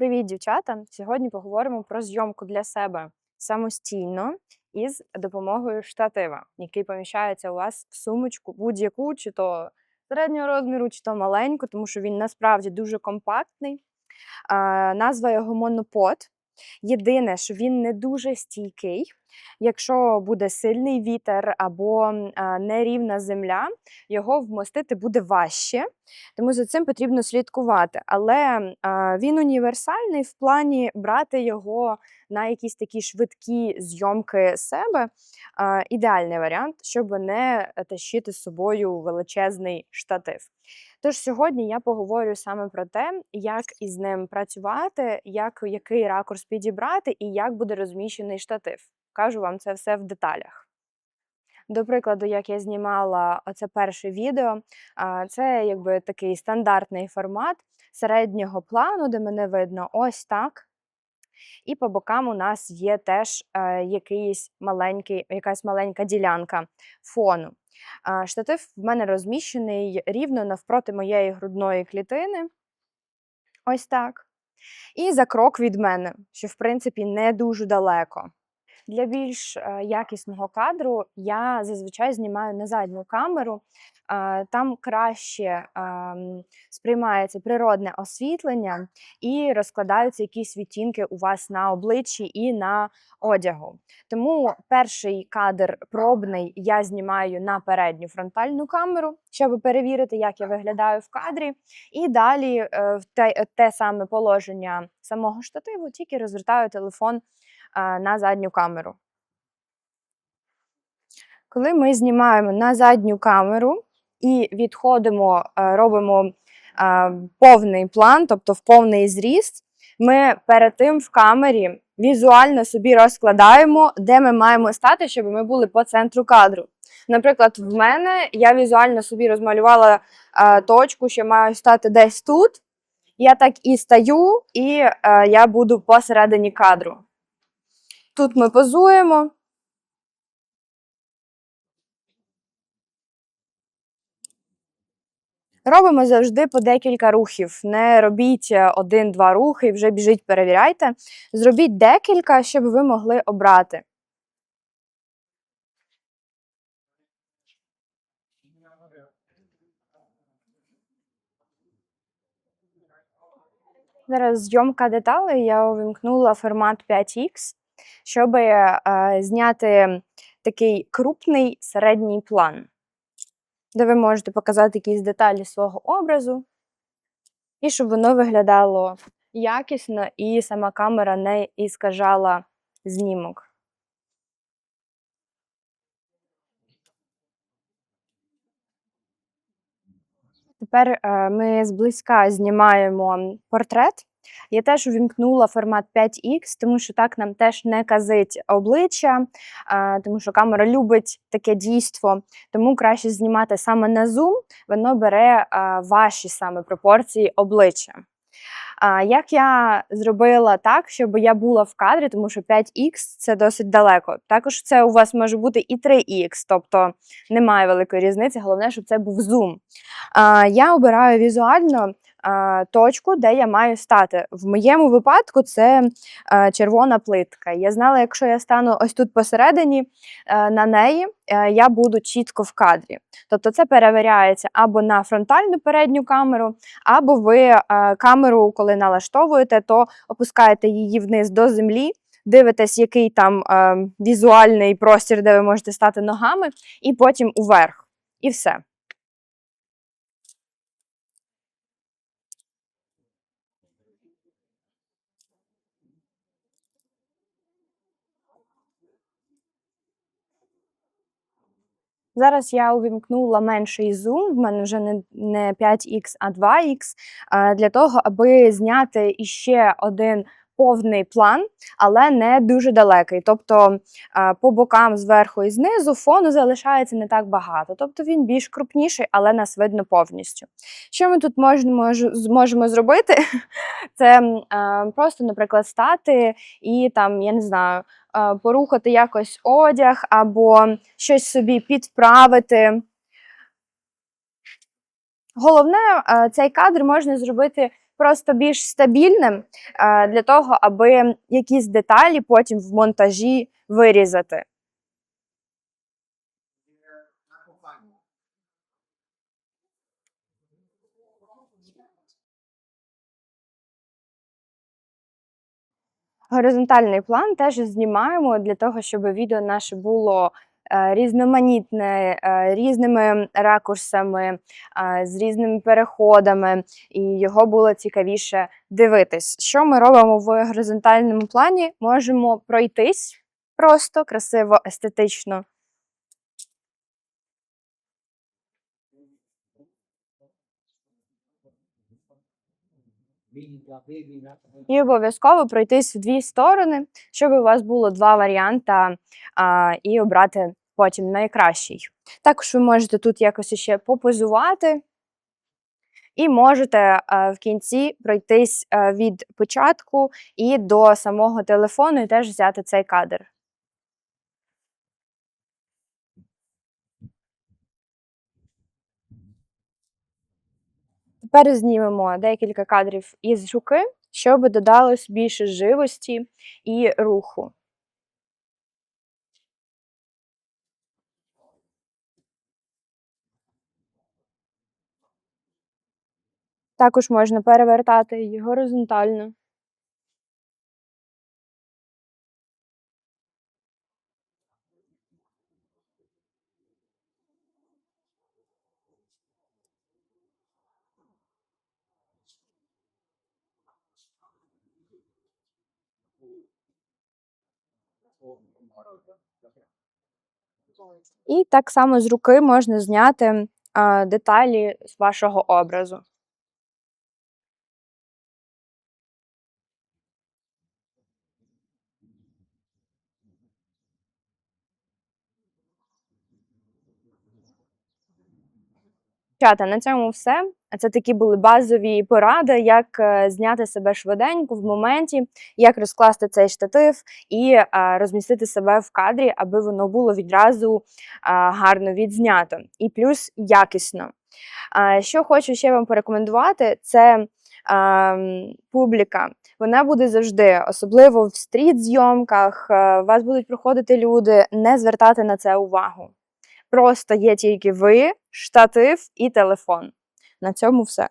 Привіт, дівчата! Сьогодні поговоримо про зйомку для себе самостійно із допомогою штатива, який поміщається у вас в сумочку будь-яку, чи то середнього розміру, чи то маленьку, тому що він насправді дуже компактний. Назва його монопод. Єдине, що він не дуже стійкий. Якщо буде сильний вітер або нерівна земля, його вмостити буде важче, тому за цим потрібно слідкувати. Але він універсальний в плані брати його на якісь такі швидкі зйомки себе. Ідеальний варіант, щоб не тащити з собою величезний штатив. Тож сьогодні я поговорю саме про те, як із ним працювати, як який ракурс підібрати і як буде розміщений штатив. Кажу вам це все в деталях. До прикладу, як я знімала оце перше відео, це якби такий стандартний формат середнього плану, де мене видно ось так. І по бокам у нас є теж е, якийсь маленький, якась маленька ділянка фону. Штатив в мене розміщений рівно навпроти моєї грудної клітини. Ось так. І за крок від мене, що в принципі не дуже далеко. Для більш е, якісного кадру я зазвичай знімаю на задню камеру. Е, Там краще ем, сприймається природне освітлення і розкладаються якісь відтінки у вас на обличчі і на одягу. Тому перший кадр пробний я знімаю на передню фронтальну камеру, щоб перевірити, як я виглядаю в кадрі. І далі е, в те, те саме положення самого штативу, тільки розвертаю телефон на задню камеру. Коли ми знімаємо на задню камеру і відходимо, е, робимо повний план, тобто в повний зріст, ми перед тим в камері візуально собі розкладаємо, де ми маємо стати, щоб ми були по центру кадру. Наприклад, в мене я візуально собі розмалювала точку, що маю стати десь тут. Я так і стаю, і е, я буду посередині кадру. Тут ми позуємо. Робимо завжди по декілька рухів. Не робіть е, один-два рухи і вже біжіть, перевіряйте. Зробіть декілька, щоб ви могли обрати. Зараз зйомка деталей. Я увімкнула формат 5X, щоб е, зняти такий крупний середній план, де ви можете показати якісь деталі свого образу, і щоб воно виглядало якісно, і сама камера не іскажала знімок. Тепер е, ми зблизька знімаємо портрет. Я теж увімкнула формат 5X, тому що так нам теж не казить обличчя, тому що камера любить таке дійство. Тому краще знімати саме на зум, воно бере ваші саме пропорції обличчя. Як я зробила так, щоб я була в кадрі, тому що 5х це досить далеко. Також це у вас може бути і 3х, тобто немає великої різниці, головне, щоб це був зум. Я обираю візуально точку, де я маю стати. В моєму випадку це червона плитка. Я знала, якщо я стану ось тут посередині на неї, я буду чітко в кадрі. Тобто це перевіряється або на фронтальну передню камеру, або ви е, камеру, коли налаштовуєте, то опускаєте її вниз до землі, дивитесь, який там е, візуальний простір, де ви можете стати ногами, і потім уверх. І все. Зараз я увімкнула менший зум, в мене вже не, не 5х, а 2х, для того, аби зняти іще один повний план, але не дуже далекий. Тобто по бокам зверху і знизу фону залишається не так багато. Тобто він більш крупніший, але нас видно повністю. Що ми тут можемо, зможемо зробити? Це просто, наприклад, стати і там, я не знаю, порухати якось одяг або щось собі підправити. Головне, е, цей кадр можна зробити просто більш стабільним е, для того, аби якісь деталі потім в монтажі вирізати. Горизонтальний план теж знімаємо для того, щоб відео наше було е, різноманітне, е, різними ракурсами, е, з різними переходами, і його було цікавіше дивитись. Що ми робимо в горизонтальному плані? Можемо пройтись просто, красиво, естетично. І обов'язково пройтись в дві сторони, щоб у вас було два варіанти і обрати потім найкращий. Також ви можете тут якось ще попозувати. І можете е, в кінці пройтись е, від початку і до самого телефону, і теж взяти цей кадр. Тепер знімемо декілька кадрів із руки, щоб додалось більше живості і руху. Також можна перевертати її горизонтально. І так само з руки можна зняти деталі з вашого образу. Дівчата, на цьому все. Це такі були базові поради, як е, зняти себе швиденько в моменті, як розкласти цей штатив і е, розмістити себе в кадрі, аби воно було відразу е, гарно відзнято і плюс якісно. Що хочу ще вам порекомендувати, це ем, публіка. Вона буде завжди, особливо в стріт-зйомках. Вас будуть проходити люди, не звертати на це увагу. Просто є тільки ви, штатив і телефон. На цьому все.